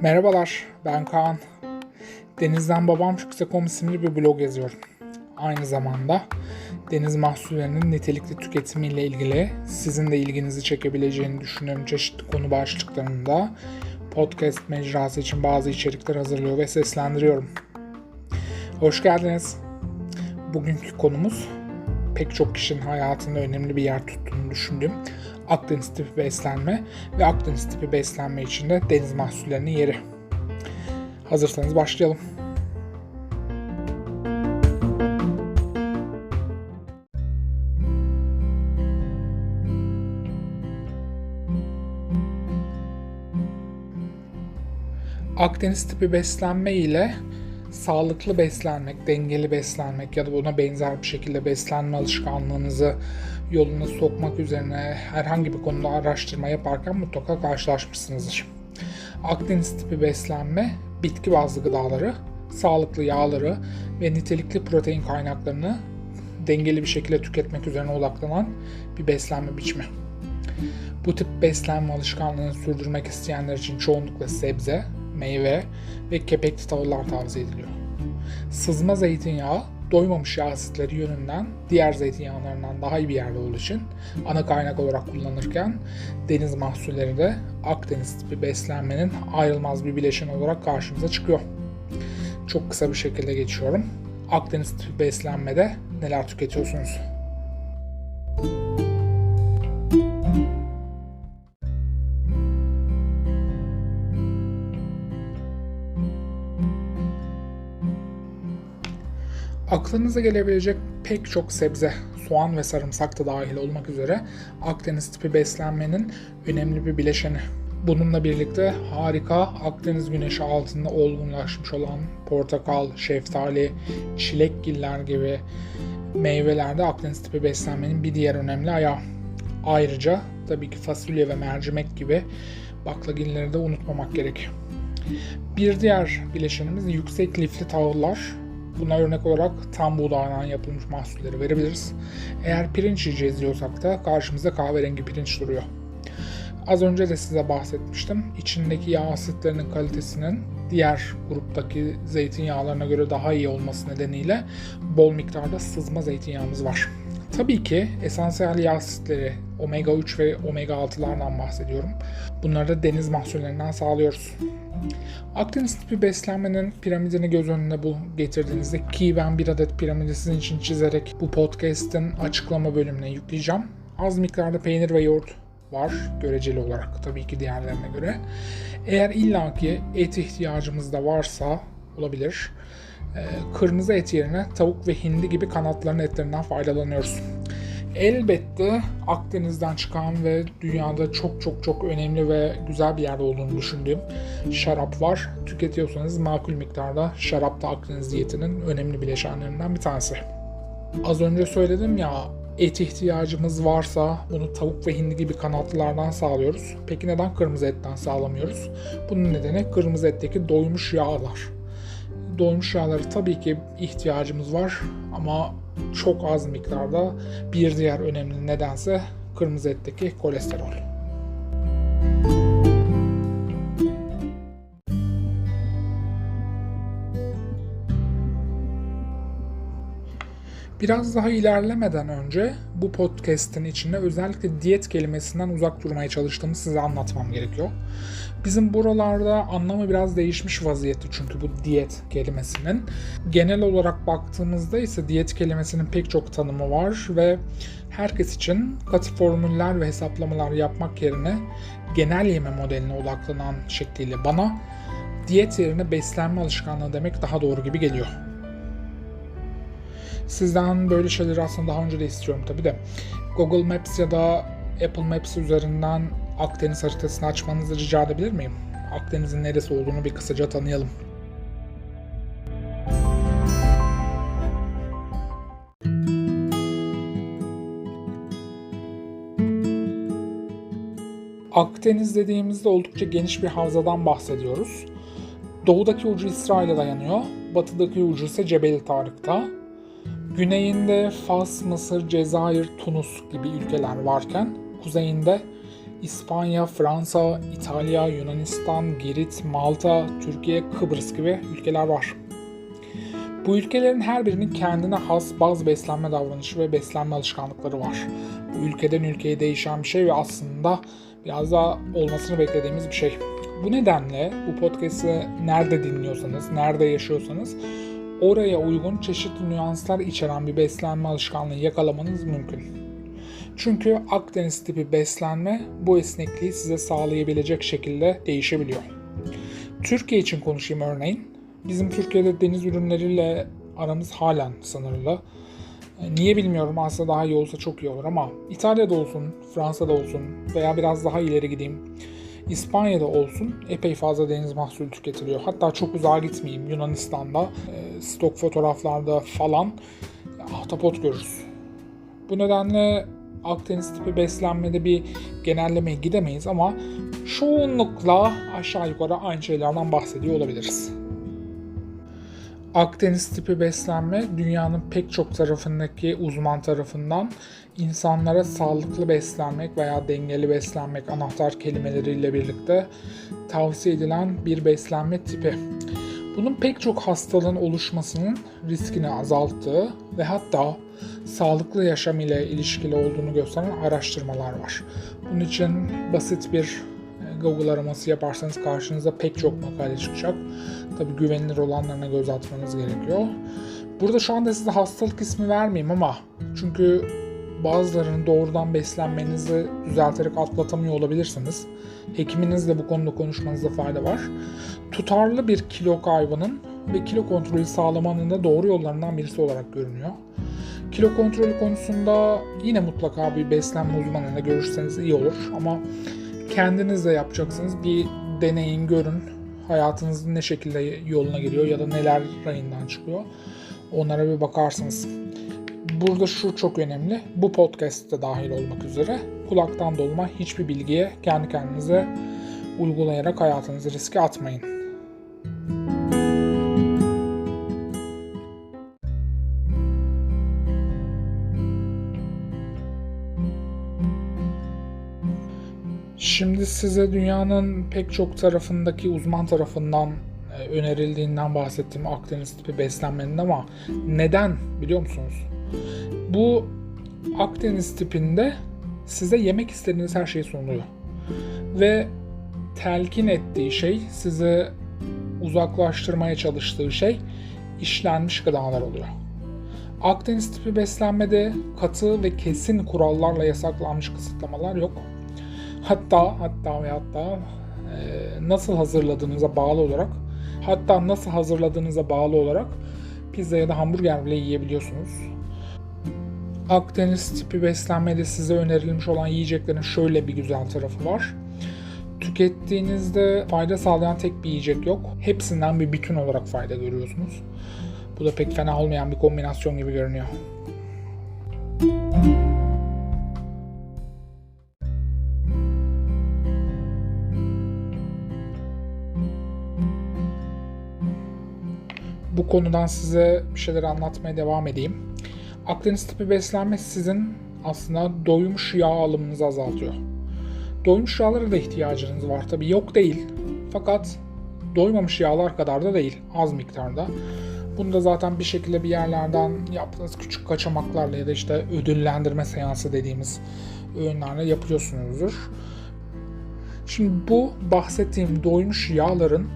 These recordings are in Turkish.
Merhabalar, ben Kaan. Denizden Babam Çıksa.com isimli bir blog yazıyorum. Aynı zamanda deniz mahsullerinin nitelikli tüketimiyle ilgili sizin de ilginizi çekebileceğini düşündüğüm çeşitli konu başlıklarında podcast mecrası için bazı içerikler hazırlıyor ve seslendiriyorum. Hoş geldiniz. Bugünkü konumuz pek çok kişinin hayatında önemli bir yer tuttuğunu düşündüğüm Akdeniz tipi beslenme ve Akdeniz tipi beslenme içinde deniz mahsullerinin yeri. Hazırsanız başlayalım. Akdeniz tipi beslenme ile sağlıklı beslenmek, dengeli beslenmek ya da buna benzer bir şekilde beslenme alışkanlığınızı yoluna sokmak üzerine herhangi bir konuda araştırma yaparken mutlaka karşılaşmışsınızdır. Akdeniz tipi beslenme bitki bazlı gıdaları, sağlıklı yağları ve nitelikli protein kaynaklarını dengeli bir şekilde tüketmek üzerine odaklanan bir beslenme biçimi. Bu tip beslenme alışkanlığını sürdürmek isteyenler için çoğunlukla sebze, meyve ve kepekli tahıllar tavsiye ediliyor. Sızma zeytinyağı doymamış yağ asitleri yönünden diğer zeytinyağlarından daha iyi bir yerde olduğu için ana kaynak olarak kullanırken deniz mahsulleri de Akdeniz tipi beslenmenin ayrılmaz bir bileşeni olarak karşımıza çıkıyor. Çok kısa bir şekilde geçiyorum. Akdeniz tipi beslenmede neler tüketiyorsunuz? Aklınıza gelebilecek pek çok sebze, soğan ve sarımsak da dahil olmak üzere Akdeniz tipi beslenmenin önemli bir bileşeni. Bununla birlikte harika Akdeniz güneşi altında olgunlaşmış olan portakal, şeftali, çilekgiller gibi meyvelerde Akdeniz tipi beslenmenin bir diğer önemli ayağı. Ayrıca tabii ki fasulye ve mercimek gibi baklagilleri de unutmamak gerek. Bir diğer bileşenimiz yüksek lifli tahıllar Buna örnek olarak tam buğdaydan yapılmış mahsulleri verebiliriz. Eğer pirinç yiyeceğiz diyorsak da karşımıza kahverengi pirinç duruyor. Az önce de size bahsetmiştim. İçindeki yağ asitlerinin kalitesinin diğer gruptaki zeytinyağlarına göre daha iyi olması nedeniyle bol miktarda sızma zeytinyağımız var. Tabii ki esansiyel yağ asitleri omega 3 ve omega 6'lardan bahsediyorum. Bunları da deniz mahsullerinden sağlıyoruz. Akdeniz tipi beslenmenin piramidini göz önüne bu getirdiğinizde ki ben bir adet piramidi sizin için çizerek bu podcast'in açıklama bölümüne yükleyeceğim. Az miktarda peynir ve yoğurt var göreceli olarak tabii ki diğerlerine göre. Eğer illaki et ihtiyacımız da varsa olabilir. Kırmızı et yerine tavuk ve hindi gibi kanatların etlerinden faydalanıyoruz. Elbette Akdeniz'den çıkan ve dünyada çok çok çok önemli ve güzel bir yerde olduğunu düşündüğüm şarap var. Tüketiyorsanız makul miktarda şarap da Akdeniz diyetinin önemli bileşenlerinden bir tanesi. Az önce söyledim ya et ihtiyacımız varsa bunu tavuk ve hindi gibi kanatlılardan sağlıyoruz. Peki neden kırmızı etten sağlamıyoruz? Bunun nedeni kırmızı etteki doymuş yağlar. Doymuş yağları tabii ki ihtiyacımız var ama çok az miktarda bir diğer önemli nedense kırmızı etteki kolesterol. Biraz daha ilerlemeden önce bu podcast'in içinde özellikle diyet kelimesinden uzak durmaya çalıştığımı size anlatmam gerekiyor. Bizim buralarda anlamı biraz değişmiş vaziyette çünkü bu diyet kelimesinin. Genel olarak baktığımızda ise diyet kelimesinin pek çok tanımı var ve herkes için katı formüller ve hesaplamalar yapmak yerine genel yeme modeline odaklanan şekliyle bana diyet yerine beslenme alışkanlığı demek daha doğru gibi geliyor. Sizden böyle şeyleri aslında daha önce de istiyorum tabi de. Google Maps ya da Apple Maps üzerinden Akdeniz haritasını açmanızı rica edebilir miyim? Akdeniz'in neresi olduğunu bir kısaca tanıyalım. Akdeniz dediğimizde oldukça geniş bir havzadan bahsediyoruz. Doğudaki ucu İsrail'e dayanıyor, batıdaki ucu ise Cebeli Tarık'ta. Güneyinde Fas, Mısır, Cezayir, Tunus gibi ülkeler varken kuzeyinde İspanya, Fransa, İtalya, Yunanistan, Girit, Malta, Türkiye, Kıbrıs gibi ülkeler var. Bu ülkelerin her birinin kendine has bazı beslenme davranışı ve beslenme alışkanlıkları var. Bu ülkeden ülkeye değişen bir şey ve aslında biraz daha olmasını beklediğimiz bir şey. Bu nedenle bu podcast'i nerede dinliyorsanız, nerede yaşıyorsanız oraya uygun çeşitli nüanslar içeren bir beslenme alışkanlığı yakalamanız mümkün. Çünkü Akdeniz tipi beslenme bu esnekliği size sağlayabilecek şekilde değişebiliyor. Türkiye için konuşayım örneğin. Bizim Türkiye'de deniz ürünleriyle aramız halen sınırlı. Niye bilmiyorum aslında daha iyi olsa çok iyi olur ama İtalya'da olsun, Fransa'da olsun veya biraz daha ileri gideyim İspanya'da olsun epey fazla deniz mahsulü tüketiliyor. Hatta çok uzağa gitmeyeyim Yunanistan'da e, stok fotoğraflarda falan ahtapot görürüz. Bu nedenle Akdeniz tipi beslenmede bir genellemeye gidemeyiz ama çoğunlukla aşağı yukarı aynı şeylerden bahsediyor olabiliriz. Akdeniz tipi beslenme dünyanın pek çok tarafındaki uzman tarafından insanlara sağlıklı beslenmek veya dengeli beslenmek anahtar kelimeleriyle birlikte tavsiye edilen bir beslenme tipi. Bunun pek çok hastalığın oluşmasının riskini azalttığı ve hatta sağlıklı yaşam ile ilişkili olduğunu gösteren araştırmalar var. Bunun için basit bir Google araması yaparsanız karşınıza pek çok makale çıkacak. Tabi güvenilir olanlarına göz atmanız gerekiyor. Burada şu anda size hastalık ismi vermeyeyim ama çünkü bazılarının doğrudan beslenmenizi düzelterek atlatamıyor olabilirsiniz. Hekiminizle bu konuda konuşmanızda fayda var. Tutarlı bir kilo kaybının ve kilo kontrolü sağlamanın da doğru yollarından birisi olarak görünüyor. Kilo kontrolü konusunda yine mutlaka bir beslenme uzmanıyla görüşseniz iyi olur ama kendiniz de yapacaksınız. Bir deneyin, görün. Hayatınızın ne şekilde yoluna giriyor ya da neler rayından çıkıyor. Onlara bir bakarsınız. Burada şu çok önemli. Bu podcast'te dahil olmak üzere kulaktan dolma hiçbir bilgiye kendi kendinize uygulayarak hayatınızı riske atmayın. Şimdi size dünyanın pek çok tarafındaki uzman tarafından e, önerildiğinden bahsettiğim Akdeniz tipi beslenmenin ama neden biliyor musunuz? Bu Akdeniz tipinde size yemek istediğiniz her şey sunuluyor. Ve telkin ettiği şey, size uzaklaştırmaya çalıştığı şey işlenmiş gıdalar oluyor. Akdeniz tipi beslenmede katı ve kesin kurallarla yasaklanmış kısıtlamalar yok. Hatta hatta ve hatta e, nasıl hazırladığınıza bağlı olarak hatta nasıl hazırladığınıza bağlı olarak pizza ya da hamburger bile yiyebiliyorsunuz. Akdeniz tipi beslenmede size önerilmiş olan yiyeceklerin şöyle bir güzel tarafı var. Tükettiğinizde fayda sağlayan tek bir yiyecek yok. Hepsinden bir bütün olarak fayda görüyorsunuz. Bu da pek fena olmayan bir kombinasyon gibi görünüyor. Bu konudan size bir şeyler anlatmaya devam edeyim. Akdeniz tipi beslenme sizin aslında doymuş yağ alımınızı azaltıyor. Doymuş yağlara da ihtiyacınız var tabi yok değil. Fakat doymamış yağlar kadar da değil az miktarda. Bunu da zaten bir şekilde bir yerlerden yaptığınız küçük kaçamaklarla ya da işte ödüllendirme seansı dediğimiz öğünlerle yapıyorsunuzdur. Şimdi bu bahsettiğim doymuş yağların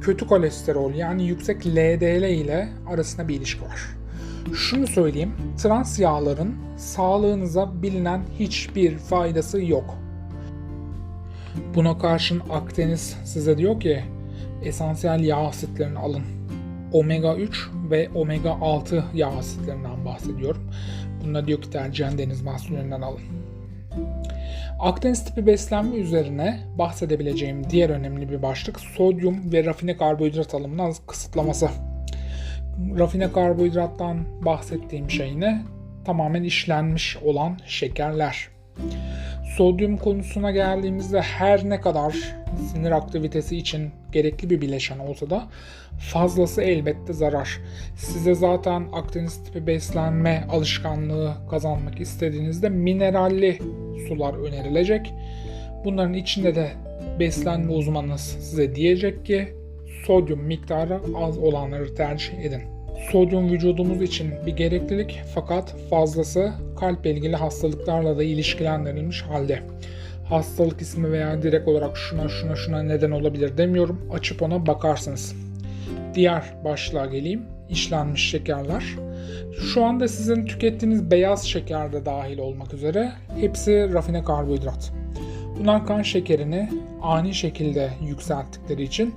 kötü kolesterol yani yüksek LDL ile arasında bir ilişki var. Şunu söyleyeyim, trans yağların sağlığınıza bilinen hiçbir faydası yok. Buna karşın Akdeniz size diyor ki esansiyel yağ asitlerini alın. Omega 3 ve omega 6 yağ asitlerinden bahsediyorum. Bunda diyor ki tercihen deniz mahsullerinden alın. Akdeniz tipi beslenme üzerine bahsedebileceğim diğer önemli bir başlık sodyum ve rafine karbonhidrat alımının kısıtlaması. Rafine karbonhidrattan bahsettiğim şey ne? Tamamen işlenmiş olan şekerler. Sodyum konusuna geldiğimizde her ne kadar sinir aktivitesi için gerekli bir bileşen olsa da fazlası elbette zarar. Size zaten Akdeniz tipi beslenme alışkanlığı kazanmak istediğinizde mineralli sular önerilecek. Bunların içinde de beslenme uzmanınız size diyecek ki sodyum miktarı az olanları tercih edin. Sodyum vücudumuz için bir gereklilik fakat fazlası kalple ilgili hastalıklarla da ilişkilendirilmiş halde. Hastalık ismi veya direkt olarak şuna şuna şuna neden olabilir demiyorum. Açıp ona bakarsınız. Diğer başlığa geleyim. İşlenmiş şekerler. Şu anda sizin tükettiğiniz beyaz şeker de dahil olmak üzere hepsi rafine karbonhidrat. Bunlar kan şekerini ani şekilde yükselttikleri için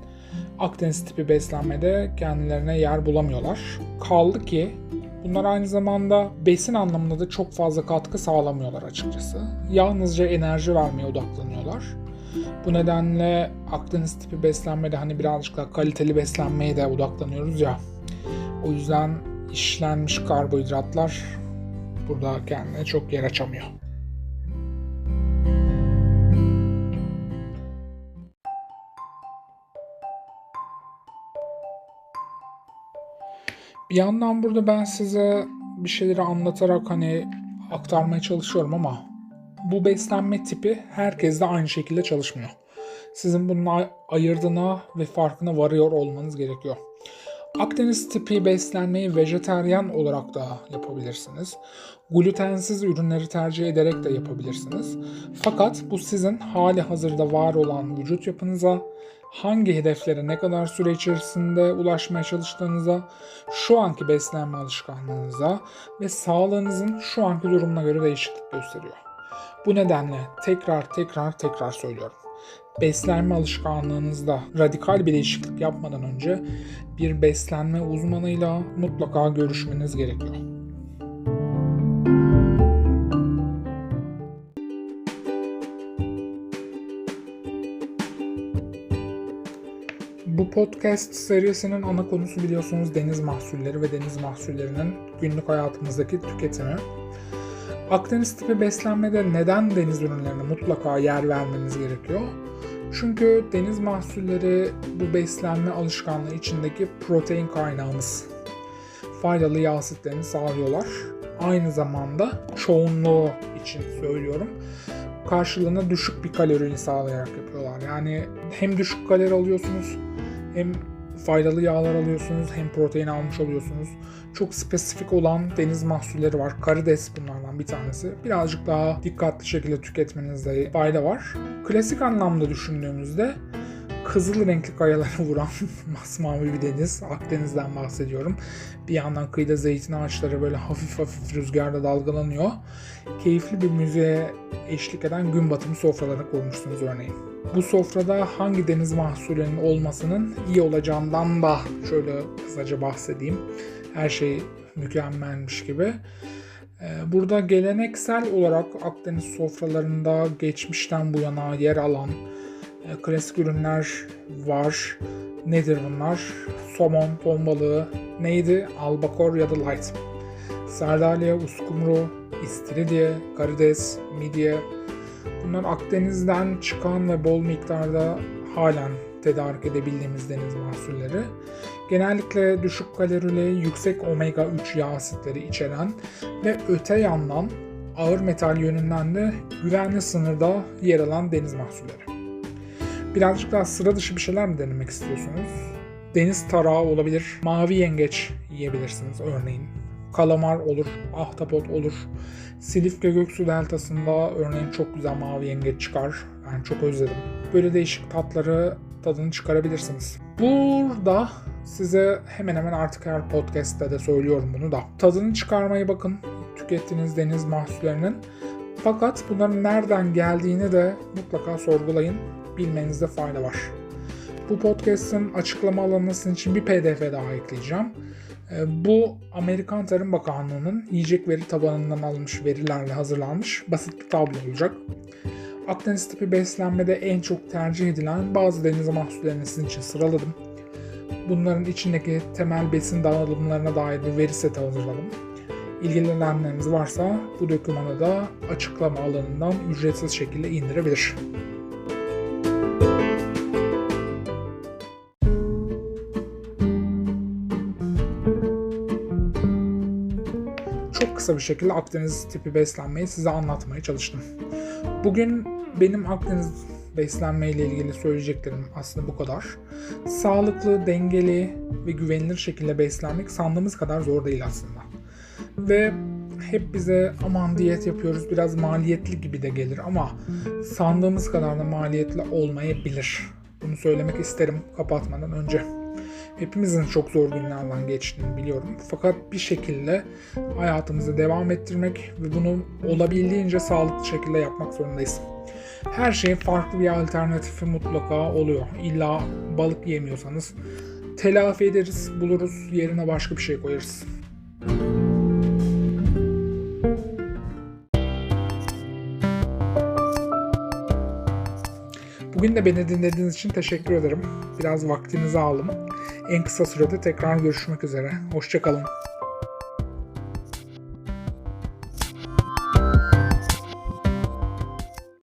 Akdeniz tipi beslenmede kendilerine yer bulamıyorlar. Kaldı ki bunlar aynı zamanda besin anlamında da çok fazla katkı sağlamıyorlar açıkçası. Yalnızca enerji vermeye odaklanıyorlar. Bu nedenle Akdeniz tipi beslenmede hani birazcık daha kaliteli beslenmeye de odaklanıyoruz ya. O yüzden işlenmiş karbonhidratlar burada kendine çok yer açamıyor. Bir yandan burada ben size bir şeyleri anlatarak hani aktarmaya çalışıyorum ama bu beslenme tipi herkeste aynı şekilde çalışmıyor. Sizin bunun ayırdığına ve farkına varıyor olmanız gerekiyor. Akdeniz tipi beslenmeyi vejeteryan olarak da yapabilirsiniz. Glutensiz ürünleri tercih ederek de yapabilirsiniz. Fakat bu sizin hali hazırda var olan vücut yapınıza, hangi hedeflere ne kadar süre içerisinde ulaşmaya çalıştığınıza, şu anki beslenme alışkanlığınıza ve sağlığınızın şu anki durumuna göre değişiklik gösteriyor. Bu nedenle tekrar tekrar tekrar söylüyorum. Beslenme alışkanlığınızda radikal bir değişiklik yapmadan önce bir beslenme uzmanıyla mutlaka görüşmeniz gerekiyor. Bu podcast serisinin ana konusu biliyorsunuz deniz mahsulleri ve deniz mahsullerinin günlük hayatımızdaki tüketimi. Akdeniz tipi beslenmede neden deniz ürünlerine mutlaka yer vermeniz gerekiyor? Çünkü deniz mahsulleri bu beslenme alışkanlığı içindeki protein kaynağımız. Faydalı yağ asitlerini sağlıyorlar. Aynı zamanda çoğunluğu için söylüyorum. Karşılığında düşük bir kalorini sağlayarak yapıyorlar. Yani hem düşük kalori alıyorsunuz hem faydalı yağlar alıyorsunuz hem protein almış oluyorsunuz. Çok spesifik olan deniz mahsulleri var. Karides bunlardan bir tanesi. Birazcık daha dikkatli şekilde tüketmenizde fayda var. Klasik anlamda düşündüğümüzde kızıl renkli kayaları vuran masmavi bir deniz. Akdeniz'den bahsediyorum. Bir yandan kıyıda zeytin ağaçları böyle hafif hafif rüzgarda dalgalanıyor. Keyifli bir müziğe eşlik eden gün batımı sofralarını kurmuşsunuz örneğin. Bu sofrada hangi deniz mahsulünün olmasının iyi olacağından da şöyle kısaca bahsedeyim. Her şey mükemmelmiş gibi. Ee, burada geleneksel olarak Akdeniz sofralarında geçmişten bu yana yer alan klasik ürünler var. Nedir bunlar? Somon, ton balığı, neydi? Albakor ya da light. Sardalya, uskumru, istiridye, karides, midye. Bunlar Akdeniz'den çıkan ve bol miktarda halen tedarik edebildiğimiz deniz mahsulleri. Genellikle düşük kalorili, yüksek omega 3 yağ asitleri içeren ve öte yandan ağır metal yönünden de güvenli sınırda yer alan deniz mahsulleri. Birazcık daha sıra dışı bir şeyler mi denemek istiyorsunuz? Deniz tarağı olabilir, mavi yengeç yiyebilirsiniz örneğin. Kalamar olur, ahtapot olur. Silifke Göksu Deltası'nda örneğin çok güzel mavi yengeç çıkar. Ben çok özledim. Böyle değişik tatları tadını çıkarabilirsiniz. Burada size hemen hemen artık her podcast'te de söylüyorum bunu da. Tadını çıkarmayı bakın tükettiğiniz deniz mahsullerinin. Fakat bunların nereden geldiğini de mutlaka sorgulayın. Bilmenizde fayda var. Bu podcast'ın açıklama alanına sizin için bir pdf daha ekleyeceğim. Bu Amerikan Tarım Bakanlığı'nın yiyecek veri tabanından alınmış verilerle hazırlanmış basit bir tablo olacak. Akdeniz tipi beslenmede en çok tercih edilen bazı deniz mahsullerini sizin için sıraladım. Bunların içindeki temel besin dağılımlarına dair bir veri seti hazırladım. İlgilenenleriniz varsa bu dokümanı da açıklama alanından ücretsiz şekilde indirebilir. Kısa bir şekilde Akdeniz tipi beslenmeyi size anlatmaya çalıştım. Bugün benim Akdeniz beslenme ile ilgili söyleyeceklerim aslında bu kadar. Sağlıklı, dengeli ve güvenilir şekilde beslenmek sandığımız kadar zor değil aslında. Ve hep bize aman diyet yapıyoruz biraz maliyetli gibi de gelir ama sandığımız kadar da maliyetli olmayabilir. Bunu söylemek isterim kapatmadan önce. Hepimizin çok zor günlerden geçtiğini biliyorum. Fakat bir şekilde hayatımızı devam ettirmek ve bunu olabildiğince sağlıklı şekilde yapmak zorundayız. Her şeyin farklı bir alternatifi mutlaka oluyor. İlla balık yemiyorsanız telafi ederiz, buluruz, yerine başka bir şey koyarız. Bugün de beni dinlediğiniz için teşekkür ederim. Biraz vaktinizi aldım. En kısa sürede tekrar görüşmek üzere. Hoşçakalın.